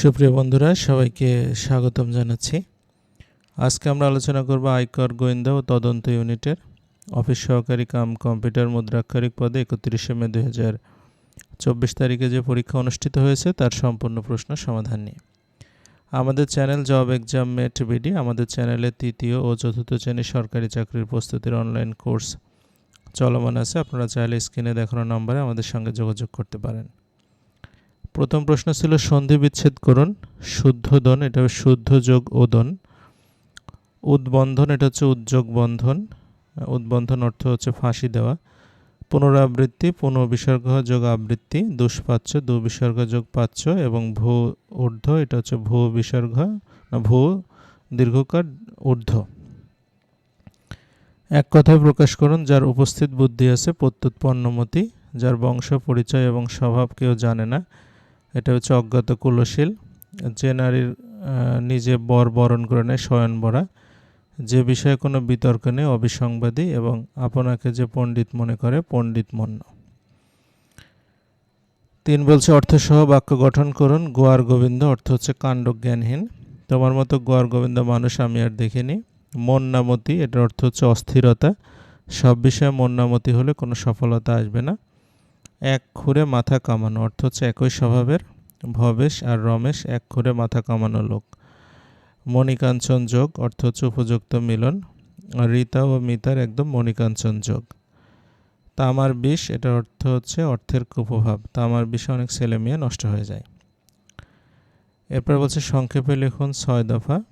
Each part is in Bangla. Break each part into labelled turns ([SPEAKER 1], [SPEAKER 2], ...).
[SPEAKER 1] সুপ্রিয় বন্ধুরা, সবাইকে স্বাগতম জানাচ্ছি। আজকে আমরা আলোচনা করব আয়কর গোয়েন্দা ও তদন্ত ইউনিটের। অফিস সহকারী কাম কম্পিউটার মুদ্রাক্ষরিক পদে একত্রিশে মে দুই হাজার চব্বিশ তারিখে যে পরীক্ষা অনুষ্ঠিত হয়েছে, তার সম্পূর্ণ প্রশ্ন সমাধান নিয়ে। আমাদের channel job exam mate BD, আমাদের চ্যানেলে তৃতীয় ও চতুর্থ শ্রেণির সরকারি চাকরির প্রস্তুতির অনলাইন কোর্স চলমান আছে। আপনারা চাইলে স্ক্রিনে দেখানো নম্বরে আমাদের সঙ্গে যোগাযোগ করতে পারেন। প্রথম প্রশ্ন ছিল সন্ধি বিচ্ছেদ করুন, শুদ্ধ দন, এটা শুদ্ধ যোগ ওদন উদ্বন্ধন, এটা হচ্ছে উদ্যোগ বন্ধন, উদ্বন্ধন অর্থ হচ্ছে ফাঁসি দেওয়া। পুনরাবৃত্তি, পুনঃবিসর্গ যোগ আবৃত্তি, দুষ্পাচ্য, দুবিসর্গ যোগ পাচ্য, এবং ভূ ঊর্ধ্ব, এটা হচ্ছে ভূ বিসর্গ, না, ভূ দীর্ঘকার ঊর্ধ্ব। এক কথায় প্রকাশ করুন, যার উপস্থিত বুদ্ধি আছে প্রত্যুৎপন্নমতি, যার বংশ পরিচয় এবং স্বভাব কেউ জানে না এটা হচ্ছে অজ্ঞাত কুলশীল। যে নারীর নিজে বর বরণ করে নেয় শয়নবরা যে বিষয়ে কোনো বিতর্ক নেই, অবিসংবাদী এবং আপনাকে যে পণ্ডিত মনে করে, পণ্ডিত মন্য। তিন বলছে, অর্থসহ বাক্য গঠন করুন। গোয়ার গোবিন্দ অর্থ হচ্ছে কাণ্ড জ্ঞানহীন তোমার মতো গোয়ার গোবিন্দ মানুষ আমি আর দেখিনি। মন্নামতি, এটার অর্থ হচ্ছে অস্থিরতা। সব বিষয়ে মন্নামতি হলে কোনো সফলতা আসবে না। এক খুঁড়ে মাথা কামানো, অর্থ হচ্ছে একই স্বভাবের। ভবেশ আর রমেশ এক খুরে মাথা কামানো লোক। মণিকাঞ্চন যোগ অর্থ উপযুক্ত মিলন, আর রীতা ও মিতার একদম মণিকাঞ্চন যোগ। তামার বিষ এটার অর্থ হচ্ছে অর্থের কুপ্রভাব। তামার বিষে অনেক ছেলে মেয়ে নষ্ট হয়ে যায়। এরপর বলছে, সংক্ষেপে লিখুন, ছয় দফা।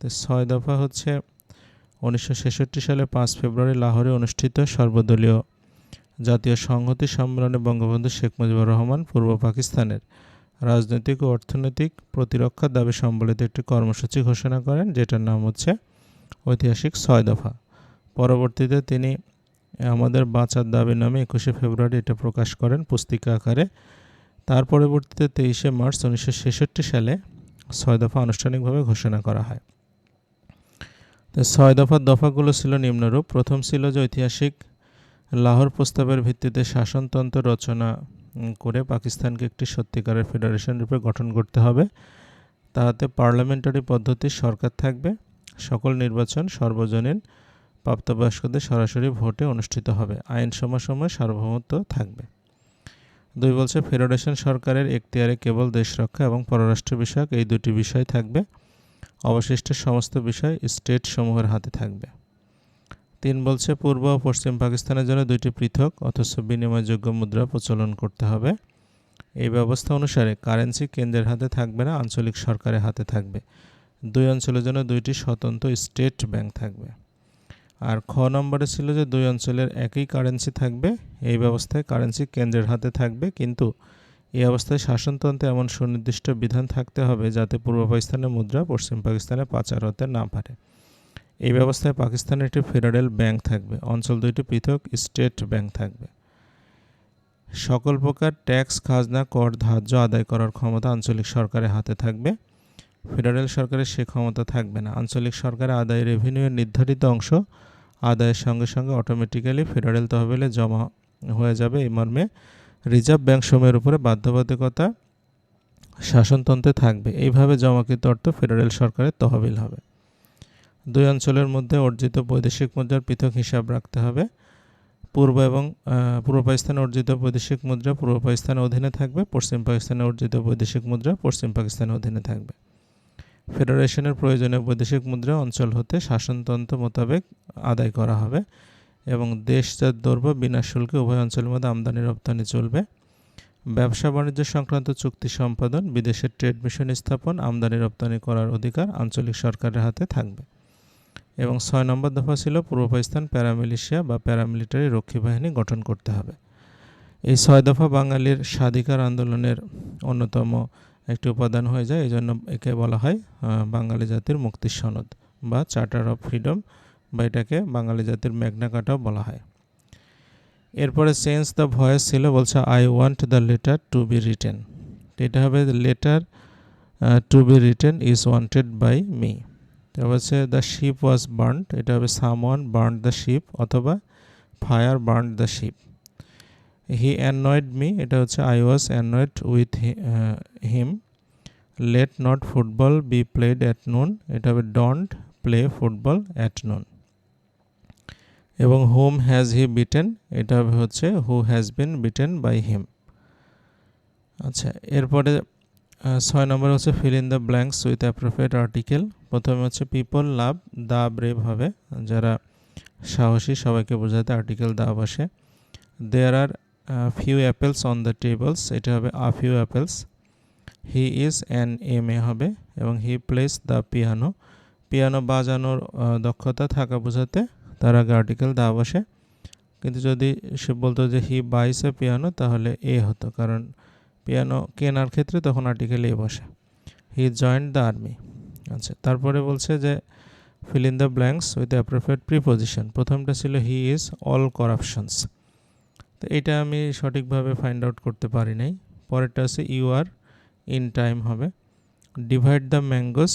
[SPEAKER 1] তো ছয় দফা হচ্ছে উনিশশো ছেষট্টি সালে পাঁচ ফেব্রুয়ারি লাহোরে অনুষ্ঠিত সর্বদলীয় জাতীয় সংহতি সম্মেলনে বঙ্গবন্ধু শেখ মুজিবুর রহমান পূর্ব পাকিস্তানের রাজনৈতিক ও অর্থনৈতিক প্রতিরক্ষার দাবি সম্বলিত একটি কর্মসূচি ঘোষণা করেন, যেটার নাম হচ্ছে ঐতিহাসিক ছয় দফা। পরবর্তীতে তিনি আমাদের বাঁচার দাবি নামে একুশে ফেব্রুয়ারি এটা প্রকাশ করেন পুস্তিকা আকারে। তার পরবর্তীতে তেইশে মার্চ উনিশশো ছেষট্টি সালে ছয় দফা আনুষ্ঠানিকভাবে ঘোষণা করা হয়। তো ছয় দফার দফাগুলো ছিল নিম্নরূপ। প্রথম ছিল যে ঐতিহাসিক লাহোর প্রস্তাবের ভিত্তিতে শাসনতন্ত্র রচনা করে পাকিস্তানকে একটি সত্যিকারের ফেডারেশন রূপে গঠন করতে হবে। তাহাতে পার্লামেন্টারি পদ্ধতির সরকার থাকবে। সকল নির্বাচন সর্বজনীন প্রাপ্তবয়স্কদের সরাসরি ভোটে অনুষ্ঠিত হবে। আইন সময় সার্বভৌমত্ব থাকবে। দুই বলছে ফেডারেশন সরকারের এখতিয়ারে কেবল দেশ রক্ষা এবং পররাষ্ট্র বিষয়ক এই দুটি বিষয় থাকবে। অবশিষ্ট সমস্ত বিষয় স্টেট সমূহের হাতে থাকবে। তিন বলছে, পূর্ব ও পশ্চিম পাকিস্তানের জন্য দুইটি পৃথক, অথচ বিনিময়যোগ্য মুদ্রা প্রচলন করতে হবে। এই ব্যবস্থা অনুসারে কারেন্সি কেন্দ্রের হাতে থাকবে না, আঞ্চলিক সরকারের হাতে থাকবে। দুই অঞ্চলের জন্য দুইটি স্বতন্ত্র স্টেট ব্যাংক থাকবে। আর খ নম্বরে ছিল যে দুই অঞ্চলের একই কারেন্সি থাকবে, এই ব্যবস্থায় কারেন্সি কেন্দ্রের হাতে থাকবে, কিন্তু এই অবস্থায় শাসনতন্ত্রে এমন সুনির্দিষ্ট বিধান থাকতে হবে যাতে পূর্ব পাকিস্তানের মুদ্রা পশ্চিম পাকিস্তানে পাচার হতে না পারে। এই ব্যবস্থায় পাকিস্তানের একটি ফেডারেল ব্যাংক থাকবে, অঞ্চল দুইটি পৃথক স্টেট ব্যাংক থাকবে। সকল প্রকার ট্যাক্স, খাজনা, কর, ধার্য আদায় করার ক্ষমতা আঞ্চলিক সরকারের হাতে থাকবে। ফেডারেল সরকারের সে ক্ষমতা থাকবে না। আঞ্চলিক সরকারের আদায় রেভিনিউয়ের নির্ধারিত অংশ আদায়ের সঙ্গে সঙ্গে অটোমেটিক্যালি ফেডারেল তহবিলে জমা হয়ে যাবে। এই মর্মে রিজার্ভ ব্যাংক সময়ের উপরে বাধ্যবাধকতা শাসনতন্ত্রে থাকবে। এইভাবে জমাকৃত অর্থ ফেডারেল সরকারের তহবিল হবে। দুই অঞ্চলের মধ্যে অর্জিত বৈদেশিক মুদ্রার পৃথক হিসাব রাখতে হবে। পূর্ব এবং পূর্ব পাকিস্তানে অর্জিত বৈদেশিক মুদ্রা পূর্ব পাকিস্তানের অধীনে থাকবে, পশ্চিম পাকিস্তানে অর্জিত বৈদেশিক মুদ্রা পশ্চিম পাকিস্তানের অধীনে থাকবে। ফেডারেশনের প্রয়োজনে বৈদেশিক মুদ্রা অঞ্চল হতে শাসনতন্ত্র মোতাবেক আদায় করা হবে এবং দেশজাত দ্রব্য বিনা শুল্কে উভয় অঞ্চলের মধ্যে আমদানি রপ্তানি চলবে। ব্যবসা বাণিজ্য সংক্রান্ত চুক্তি সম্পাদন বিদেশের ট্রেড মিশন স্থাপন, আমদানি রপ্তানি করার অধিকার আঞ্চলিক সরকারের হাতে থাকবে। এবং ছয় নম্বর দফা ছিল পূর্ব পাকিস্তান প্যারামিলিশিয়া বা প্যারামিলিটারি রক্ষী বাহিনী গঠন করতে হবে। এই ছয় দফা বাঙালির স্বাধিকার আন্দোলনের অন্যতম একটি উপাদান হয়ে যায় এই জন্য একে বলা হয় বাঙালি জাতির মুক্তির সনদ বা চার্টার অফ ফ্রিডম বা এটাকে বাঙালি জাতির ম্যাগনা কাটাও বলা হয়। এরপরে চেঞ্জ দ্য ভয়েস ছিল বলছে I want the letter to be written এটা হবে letter to be written is wanted by me এটা হচ্ছে দ্য শিপ ওয়াজ বার্নড এটা হবে সামওয়ান বার্ন দ্য শিপ অথবা fire burn the ship he annoyed me এটা হচ্ছে I was annoyed with him let not football be played at noon এটা হবে don't play football at noon এবং হোম হ্যাজ হি বিটেন এটা হচ্ছে who has been beaten by him আচ্ছা এরপরে ছয় নম্বর হচ্ছে fill in the blanks with appropriate article প্রথমে হচ্ছে পিপল লাভ দা ব্রেভ হবে। যারা সাহসী, সবাইকে বোঝাতে আর্টিকেল দা বসে। There are few apples on the tables এটা হবে a few apples he is an M A হবে এবং he plays the piano piano বাজানোর দক্ষতা, থাকা বোঝাতে তার আগে আর্টিকেল দা বসে। কিন্তু যদি সে বলতো যে হি বাইস এ পিয়ানো তাহলে এ হতো। কারণ পিয়ানো কেনার ক্ষেত্রে তখন আর্টিকেল এ বসে। হি জয়েন্ট দ্য আর্মি আচ্ছা তারপরে বলছে যে fill in the blanks with appropriate preposition প্রথমটা ছিল হি ইজ অল করাপশনস তো এটা আমি সঠিকভাবে ফাইন্ড আউট করতে পারি নাই। পরেরটা আছে ইউ আর ইন টাইম হবে। ডিভাইড দ্য ম্যাঙ্গোস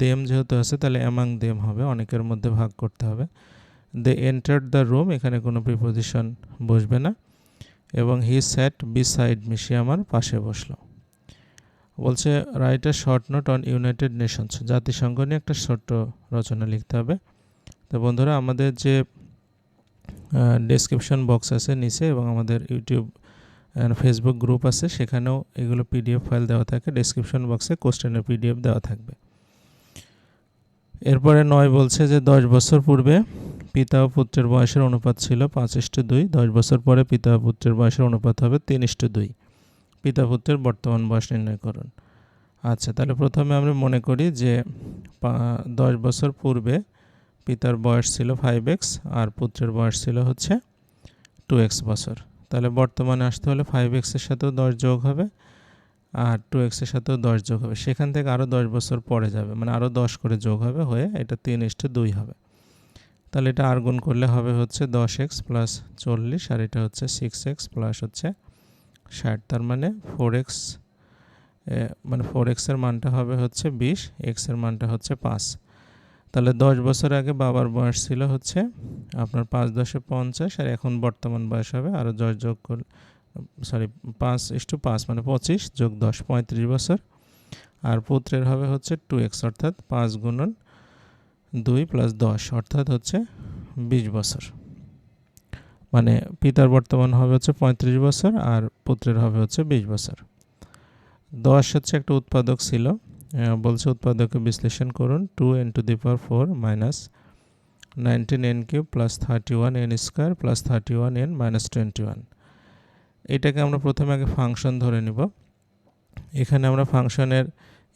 [SPEAKER 1] দেম যেহেতু আছে, তাহলে অ্যামাং দেম হবে। অনেকের মধ্যে ভাগ করতে হবে। দে এন্টার দ্য রুম এখানে কোনো প্রিপোজিশন বসবে না। এবং হি স্যাট বিসাইড মি সে আমার পাশে বসল। বলছে write a short note on United Nations জাতিসংঘ নিয়ে একটা ছোট্ট রচনা লিখতে হবে। তো বন্ধুরা, আমাদের যে ডেসক্রিপশন বক্স আছে নিচে এবং আমাদের ইউটিউব ফেসবুক গ্রুপ আছে, সেখানেও এগুলো পিডিএফ ফাইল দেওয়া থাকে। ডেসক্রিপশন বক্সে কোশ্চেনের পিডিএফ দেওয়া থাকবে। এরপরে নয় বলছে যে দশ বছর পূর্বে পিতা ও পুত্রের বয়সের অনুপাত ছিল পাঁচ ইস্টু দুই। দশ বছর পরে পিতা ও পুত্রের বয়সের অনুপাত হবে তিন ইস্টু দুই। পিতা পুত্রের বর্তমান বয়স নির্ণয় করুন। আচ্ছা তাহলে প্রথমে আমরা মনে করি যে দশ বছর পূর্বে পিতার বয়স ছিল ফাইভ এক্স আর পুত্রের বয়স ছিল হচ্ছে টু এক্স বছর। তাহলে বর্তমানে আসতে হলে ফাইভ এক্সের সাথেও দশ যোগ হবে। আর টু এক্সের সাথেও দশ যোগ হবে। সেখান থেকে আরও দশ বছর পরে যাবে। মানে আরও দশ করে যোগ হবে হয়ে এটা তিন ইস্টে দুই হবে। তাহলে এটা আর গুণ করলে হবে হচ্ছে দশ এক্স প্লাস চল্লিশ আর এটা হচ্ছে সিক্স এক্স প্লাস হচ্ছে ষাট। তার মানে ফোর এক্স মানে ফোর এক্সের মানটা হবে হচ্ছে বিশ এক্সের মানটা হচ্ছে পাঁচ। তাহলে দশ বছর আগে বাবার বয়স ছিল হচ্ছে আপনার পাঁচ দশে পঞ্চাশ আর এখন বর্তমান বয়স হবে আরও দশ যোগ করলে সরি, পাঁচ ইস্টু পাঁচ মানে পঁচিশ যোগ দশ, পঁয়ত্রিশ বছর। আর পুত্রের হবে হচ্ছে টু এক্স অর্থাৎ পাঁচ গুণন দুই প্লাস দশ অর্থাৎ হচ্ছে বিশ বছর। মানে পিতার বর্তমান হবে হচ্ছে পঁয়ত্রিশ বছর আর পুত্রের হবে হচ্ছে বিশ বছর। দশ হচ্ছে একটা উৎপাদক ছিল। বলছে উৎপাদককে বিশ্লেষণ করুন two n to the power four minus nineteen n cube plus thirty one n square plus thirty one n minus twenty one এটাকে আমরা প্রথমে আগে ফাংশন ধরে নিব। এখানে আমরা ফাংশনের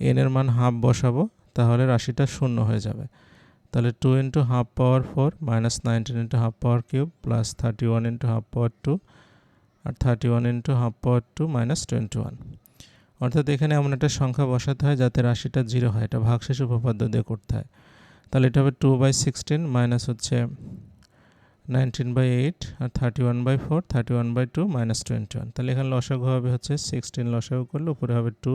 [SPEAKER 1] এনের মান হাফ বসাবো, তাহলে রাশিটা শূন্য হয়ে যাবে। তাহলে two into half power four minus nineteen into half power cube plus thirty one into half power two আর thirty one into half power two minus twenty one অর্থাৎ এখানে এমন একটা সংখ্যা বসাতে হয় যাতে রাশিটা জিরো হয়, এটা ভাগশেষ উপপাদ্য দিয়ে করতে হয়। তাহলে এটা হবে টু বাই সিক্সটিন মাইনাস হচ্ছে nineteen by eight R thirty one by four thirty one by two minus twenty one তাহলে এখানে লসাগু হবে হচ্ছে সিক্সটিন লসাগু করলে উপরে হবে টু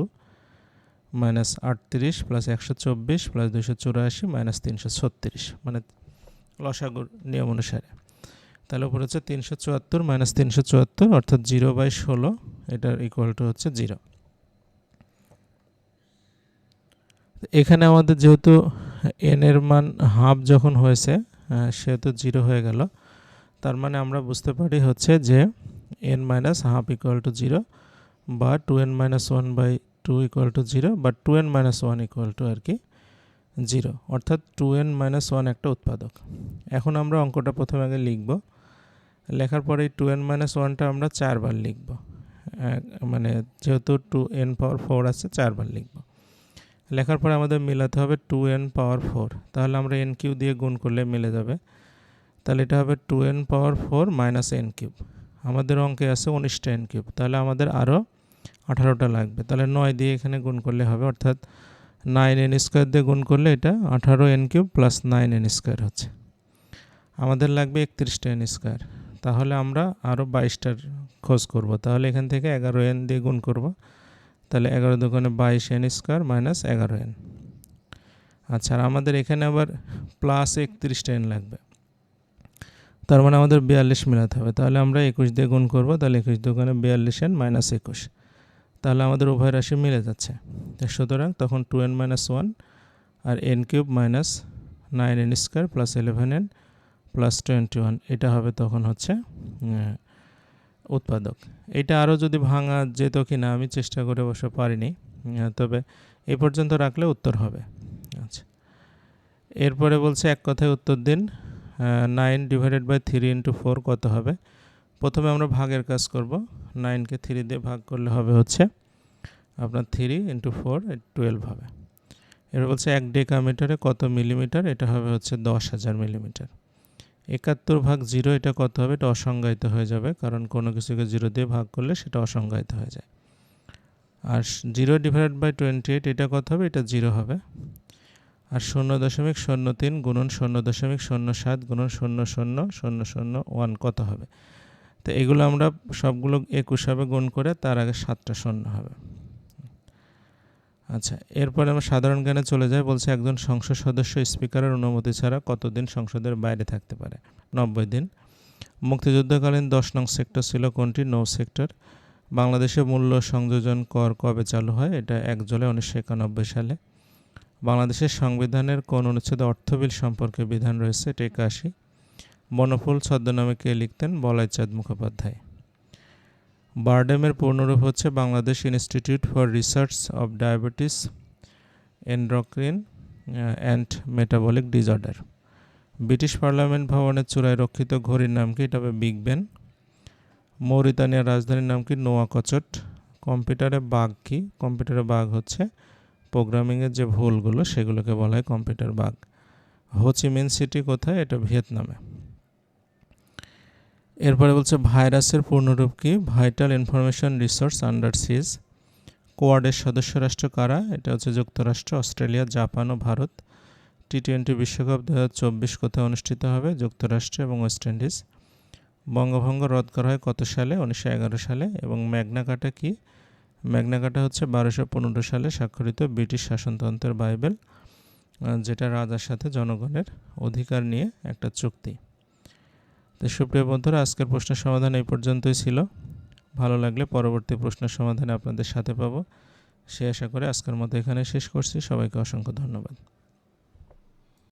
[SPEAKER 1] মাইনাস আটত্রিশ প্লাস একশো চব্বিশ প্লাস দুশো চুরাশি মাইনাস তিনশো ছত্রিশ মানে লসাগুর নিয়ম অনুসারে। তাহলে উপরে হচ্ছে তিনশো চুয়াত্তর মাইনাস তিনশো চুয়াত্তর, অর্থাৎ জিরো বাই ষোলো এটার ইকুয়াল টু হচ্ছে জিরো এখানে আমাদের যেহেতু এন এর মান হাফ যখন হয়েছে সেহেতু জিরো হয়ে গেল। তার মানে আমরা বুঝতে পারি হচ্ছে যে n minus half equal to zero বা two n minus one by two equal to zero বা two n minus one equal to আর কি জিরো অর্থাৎ টু এন মাইনাস ওয়ান একটা উৎপাদক। এখন আমরা অঙ্কটা প্রথমে আগে লিখব। লেখার পরে এই টু এন মাইনাস ওয়ানটা আমরা চারবার লিখব। মানে যেহেতু টু এন পাওয়ার ফোর আছে, চারবার লিখব। লেখার পরে আমাদের মেলাতে হবে টু এন পাওয়ার ফোর তাহলে আমরা এন কিউ দিয়ে গুণ করলে মিলে যাবে। তাহলে এটা হবে two n power four minus n cube আমাদের অঙ্কে আছে উনিশটা এন কিউব তাহলে আমাদের আরও আঠারোটা লাগবে। তাহলে নয় দিয়ে এখানে গুণ করলে হবে, অর্থাৎ নাইন এন স্কোয়ার দিয়ে গুণ করলে এটা আঠারো n cube plus nine n square হচ্ছে। আমাদের লাগবে একত্রিশটা এন স্কোয়ার তাহলে আমরা আরও বাইশটার খোঁজ করব। তাহলে এখান থেকে এগারো এন দিয়ে গুণ করব। তাহলে এগারো দোকানে বাইশ এন স্কোয়ার মাইনাস এগারো এন আচ্ছা আর আমাদের এখানে আবার প্লাস একত্রিশটা এন লাগবে। তার মানে আমাদের বিয়াল্লিশ মেলাতে হবে। তাহলে আমরা একুশ দিয়ে গুণ করব, তাহলে একুশ দোকানে বিয়াল্লিশ এন মাইনাস একুশ। তাহলে আমাদের উভয় রাশি মিলে যাচ্ছে। সুতরাং তখন টু এন মাইনাস ওয়ান আর n cube minus nine n square plus eleven n plus twenty one. এটা হবে তখন হচ্ছে উৎপাদক। এটা আরও যদি ভাঙা যেত কি না আমি চেষ্টা করে অবশ্য পারিনি তবে এই পর্যন্ত রাখলে উত্তর হবে। আচ্ছা। এরপরে বলছে এক কথায় উত্তর দিন। Nine divided by three into four কত হবে? প্রথমে আমরা ভাগের কাজ করব। নাইনকে থ্রি দিয়ে ভাগ করলে হবে হচ্ছে আপনার থ্রি ইন্টু ফোর টুয়েলভ হবে। এবার বলছে এক ডেকামিটারে কত মিলিমিটার এটা হবে হচ্ছে দশ হাজার মিলিমিটার একাত্তর ভাগ জিরো এটা কত হবে? এটা অসংজ্ঞায়িত হয়ে যাবে, কারণ কোনো কিছুকে জিরো দিয়ে ভাগ করলে সেটা অসংজ্ঞায়িত হয়ে যায়। আর zero divided by twenty eight এটা কত হবে? এটা জিরো হবে। আর শূন্য দশমিক শূন্য তিন গুণন শূন্য দশমিক শূন্য সাত গুণন শূন্য শূন্য শূন্য শূন্য ওয়ান কত হবে? তো এগুলো আমরা সবগুলো একুশ হবে গুণ করে তার আগে সাতটা শূন্য হবে। আচ্ছা এরপরে আমরা সাধারণ জ্ঞানে চলে যাই, বলছে একজন সংসদ সদস্য স্পিকারের অনুমতি ছাড়া কতদিন সংসদের বাইরে থাকতে পারে? নব্বই দিন। মুক্তিযুদ্ধকালীন দশ নং সেক্টর ছিল কোনটি? নৌ সেক্টর। বাংলাদেশে মূল্য সংযোজন কর কবে চালু হয়? এটা এক জুলাই উনিশশো একানব্বই সালে। বাংলাদেশের সংবিধানের কোন অনুচ্ছেদে অর্থবিল সম্পর্কে বিধান রয়েছে এটা একাশি বনফুল ছদ্মনামে কে লিখতেন? বলাই চাঁদ মুখোপাধ্যায়। বারডেমের পূর্ণরূপ হচ্ছে Bangladesh institute for research of diabetes, endocrine and metabolic disorder. British parliament ভবনের চূড়ায় রক্ষিত ঘড়ির নাম কি? এটা হবে বিগ বেন। মৌরিতানিয়ার রাজধানীর নাম কি? নোয়াকচট। কম্পিউটারে বাঘ কি? কম্পিউটারে বাঘ হচ্ছে প্রোগ্রামিংয়ের যে ভুলগুলো, সেগুলোকে বলা হয় কম্পিউটার বাগ হোচিমিন সিটি কোথায়? এটা ভিয়েতনামে। এরপরে বলছে, ভাইরাসের পূর্ণরূপ কি? Vital information resource under seize কোয়াডের সদস্য রাষ্ট্র কারা? এটা হচ্ছে যুক্তরাষ্ট্র, অস্ট্রেলিয়া, জাপান ও ভারত। টি টোয়েন্টি বিশ্বকাপ দু হাজার চব্বিশ কোথায় অনুষ্ঠিত হবে? যুক্তরাষ্ট্র এবং ওয়েস্ট ইন্ডিজ। বঙ্গভঙ্গ রদ করা হয় কত সালে? উনিশশো এগারো সালে। এবং ম্যাগনা কাটা কি? ম্যাগনা কাটা হচ্ছে বারোশো পনেরো সালে স্বাক্ষরিত ব্রিটিশ শাসনতন্ত্রের বাইবেল যেটা রাজার সাথে জনগণের অধিকার নিয়ে একটা চুক্তি। তো সুপ্রিয় বন্ধুরা, আজকের প্রশ্নের সমাধান এই পর্যন্তই ছিল। ভালো লাগলে পরবর্তী প্রশ্নের সমাধানে আপনাদের সাথে পাবো। সে আশা করে আজকের মতো এখানে শেষ করছি। সবাইকে অসংখ্য ধন্যবাদ।